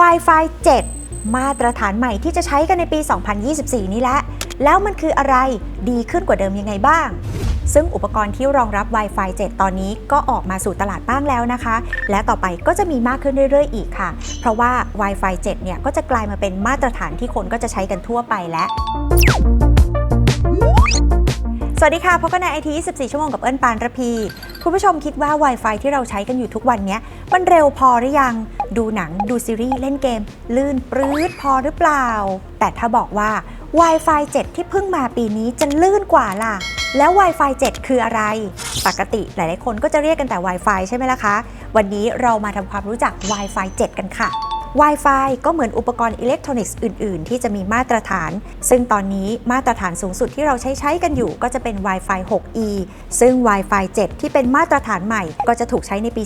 Wi-Fi 7 มาตรฐานใหม่ที่จะใช้กันในปี 2024 นี้แหละ แล้วมันคืออะไรดีขึ้นกว่าเดิมยังไงบ้าง ซึ่งอุปกรณ์ที่รองรับ Wi-Fi 7 ตอนนี้ก็ออกมาสู่ตลาดบ้างแล้วนะคะ และต่อไปก็จะมีมากขึ้นเรื่อย ๆ อีกค่ะ เพราะว่า Wi-Fi 7 เนี่ยก็จะกลายมาเป็นมาตรฐานที่คนก็จะใช้กันทั่วไปแล้ว สวัสดีค่ะพบกันในไอที24 ชั่วโมงกับเอิญปานระพี คุณผู้ชมคิดว่า Wi-Fi ที่เราใช้กันอยู่ทุกวันนี้มันเร็วพอหรือยัง ดูหนัง ดูซีรีส์ เล่นเกม ลื่นปรื๊ดพอหรือเปล่า แต่ถ้าบอกว่า Wi-Fi 7 ที่เพิ่งมาปีนี้จะลื่นกว่าล่ะ แล้ว Wi-Fi 7 คืออะไร ปกติหลาย ๆ คนก็จะเรียกกันแต่ Wi-Fi ใช่ไหมล่ะคะ วันนี้เรามาทำความรู้จัก Wi-Fi 7 กันค่ะ Wi-Fi ก็เหมือนอุปกรณ์อิเล็กทรอนิกส์อื่น ๆ ที่จะมีมาตรฐาน ซึ่งตอนนี้มาตรฐานสูงสุดที่เราใช้ใช้กันอยู่ก็จะเป็น Wi-Fi 6E ซึ่ง Wi-Fi 7 ที่เป็นมาตรฐานใหม่ ก็จะถูกใช้ในปี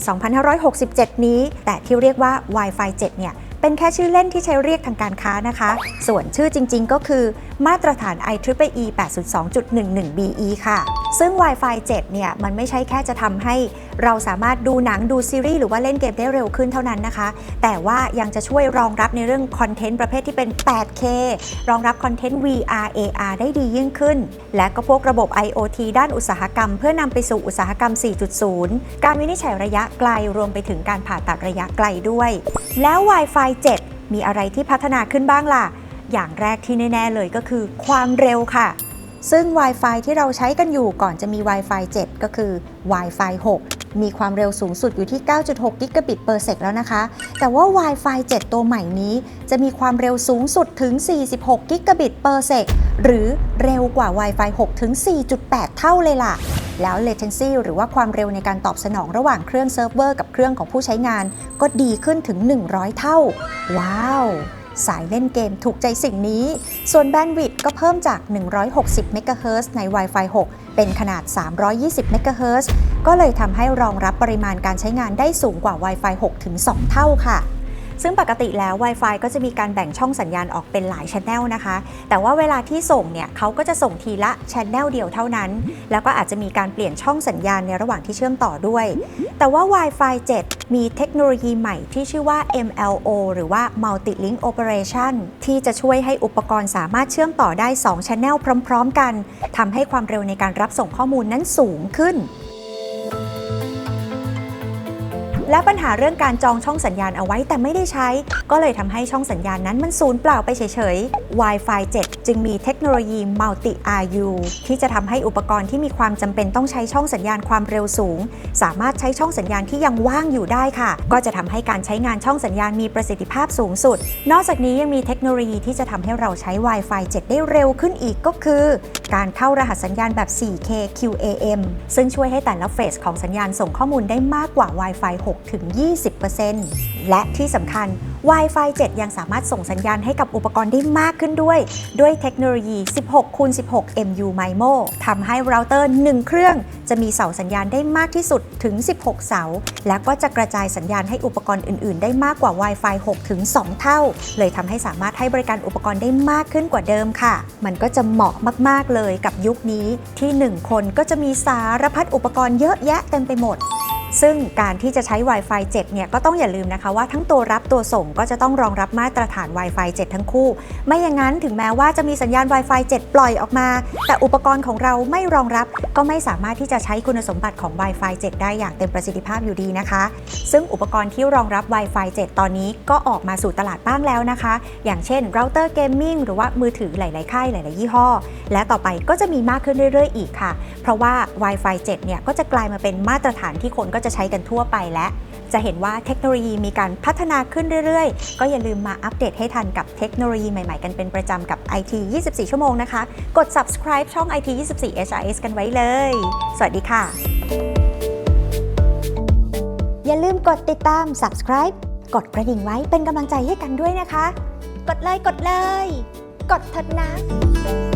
2567 นี้ แต่ที่เรียกว่า Wi-Fi 7 เนี่ย เป็นแค่ชื่อเล่นที่ใช้เรียกทางการค้านะคะ ส่วนชื่อจริงๆ ก็คือมาตรฐาน IEEE 802.11be ค่ะ ซึ่ง Wi-Fi 7 เนี่ย มันไม่ใช่แค่จะทำให้เราสามารถดูหนังดูซีรีส์หรือว่าเล่นเกมได้เร็วขึ้นเท่านั้นนะคะ แต่ว่ายังจะช่วยรองรับในเรื่องคอนเทนต์ประเภทที่เป็น 8K รองรับคอนเทนต์ VR AR ได้ดียิ่งขึ้น และก็พวกระบบ IoT ด้านอุตสาหกรรม เพื่อนำไปสู่อุตสาหกรรม 4.0 การวินิจฉัยระยะไกลรวมไปถึงการผ่าตัดระยะไกลด้วย แล้ว Wi-Fi 7 มีอะไรที่พัฒนาขึ้นบ้างล่ะ อย่างแรกที่แน่ ๆ เลยก็คือความเร็วค่ะ ซึ่ง Wi-Fi ที่เราใช้กันอยู่ก่อนจะมี Wi-Fi 7 ก็คือ Wi-Fi 6 มีความเร็วสูงสุดอยู่ที่ 9.6 กิกะบิต per sec แล้วนะคะ แต่ว่า Wi-Fi 7 ตัวใหม่นี้ จะมีความเร็วสูงสุดถึง 46 กิกะบิต per sec หรือเร็วกว่า Wi-Fi 6 ถึง 4.8 เท่าเลยล่ะ แล้ว latency หรือว่าความเร็วในการตอบสนองระหว่างเครื่องเซิร์ฟเวอร์กับเครื่องของผู้ใช้งาน ก็ดีขึ้นถึง 100 เท่า ว้าว สายเล่นเกมถูกใจสิ่งนี้ ส่วนแบนด์วิดต์ก็เพิ่มจาก 160 เมกะเฮิรตซ์ใน Wi-Fi 6 เป็นขนาด 320 เมกะเฮิรตซ์ก็เลยทำให้รองรับปริมาณการใช้งานได้สูงกว่า Wi-Fi 6 ถึง 2 เท่าค่ะ ซึ่งปกติแล้ว Wi-Fi ก็จะมีการแบ่งช่องสัญญาณออกเป็นหลายช n แนลนะคะ แต่ว่าเวลาที่ส่งเนี่ยเขาก็จะส่งทีละช n แนลเดียวเท่านั้น แล้วก็อาจจะมีการเปลี่ยนช่องสัญญาณในระหว่างที่เชื่อมต่อด้วย แต่ว่า Wi-Fi 7 มีเทคโนโลยีใหม่ที่ชื่อว่า MLO หรือว่า Multi Link Operation ที่จะช่วยให้อุปกรณ์สามารถเชื่อมต่อได้2 Channel พร้อม ๆ กันทำให้ความเร็วในการรับส่งข้อมูลนั้นสูงขึ้น และปัญหาเรื่องการจองช่องสัญญาณเอาไว้แต่ไม่ได้ใช้ ก็เลยทำให้ช่องสัญญาณนั้นมันสูญเปล่าไปเฉยๆ Wi-Fi 7 จึงมีเทคโนโลยี Multi RU ที่จะทำให้อุปกรณ์ที่มีความจำเป็นต้องใช้ช่องสัญญาณความเร็วสูง สามารถใช้ช่องสัญญาณที่ยังว่างอยู่ได้ค่ะ ก็จะทำให้การใช้งานช่องสัญญาณมีประสิทธิภาพสูงสุด นอกจากนี้ยังมีเทคโนโลยีที่จะทำให้เราใช้ Wi-Fi 7 ได้เร็วขึ้นอีกก็คือ การเข้ารหัสสัญญาณแบบ 4K QAM ซึ่งช่วยให้แต่ละเฟสของสัญญาณส่งข้อมูลได้มากกว่า Wi-Fi 6ถึง20%และที่สำคัญ Wi-Fi 7 ยังสามารถส่งสัญญาณให้กับอุปกรณ์ได้มากขึ้นด้วย ด้วยเทคโนโลยี 16คูณ16 MU MIMO ทำให้เราเตอร์ 1 เครื่อง จะมีเสาสัญญาณได้มากที่สุดถึง 16 เสา แล้วก็จะกระจายสัญญาณให้อุปกรณ์อื่น ๆ ได้มากกว่า Wi-Fi 6 ถึง 2 เท่า เลยทำให้สามารถให้บริการอุปกรณ์ได้มากขึ้นกว่าเดิมค่ะ มันก็จะเหมาะมาก ๆ เลยกับยุคนี้ที่ 1 คนก็จะมีสารพัดอุปกรณ์เยอะแยะเต็มไปหมด ซึ่งการที่จะใช้ Wi-Fi 7 เนี่ยก็ต้องอย่าลืมนะคะว่าทั้งตัวรับตัวส่งก็จะต้องรองรับมาตรฐาน Wi-Fi 7 ทั้งคู่ ไม่อย่างนั้นถึงแม้ว่าจะมีสัญญาณ Wi-Fi 7 ปล่อยออกมา แต่อุปกรณ์ของเราไม่รองรับก็ไม่สามารถที่จะใช้คุณสมบัติของ Wi-Fi 7 ได้อย่างเต็มประสิทธิภาพอยู่ดีนะคะ ซึ่งอุปกรณ์ที่รองรับ Wi-Fi 7 ตอนนี้ก็ออกมาสู่ตลาดบ้างแล้วนะคะ อย่างเช่นเราเตอร์เกมมิ่งหรือว่ามือถือหลาย ๆ ค่ายหลาย ๆ ยี่ห้อ และต่อไปก็จะมีมากขึ้นเรื่อย ๆ อีกค่ะ เพราะว่า Wi-Fi 7 เนี่ยก็จะกลายมาเป็นมาตรฐานที่คนก็จะใช้กันทั่วไปและจะเห็นว่าเทคโนโลยีมีการพัฒนาขึ้นเรื่อยๆ ก็อย่าลืมมาอัปเดตให้ทันกับเทคโนโลยีใหม่ๆ กันเป็นประจำกับ IT 24 ชั่วโมงนะคะ กด subscribe ช่อง IT 24 HRS กันไว้เลย สวัสดีค่ะ อย่าลืมกดติดตาม subscribe กดกระดิ่งไว้เป็นกำลังใจให้กันด้วยนะคะ กดเลยกดเลย กดเถิดนะ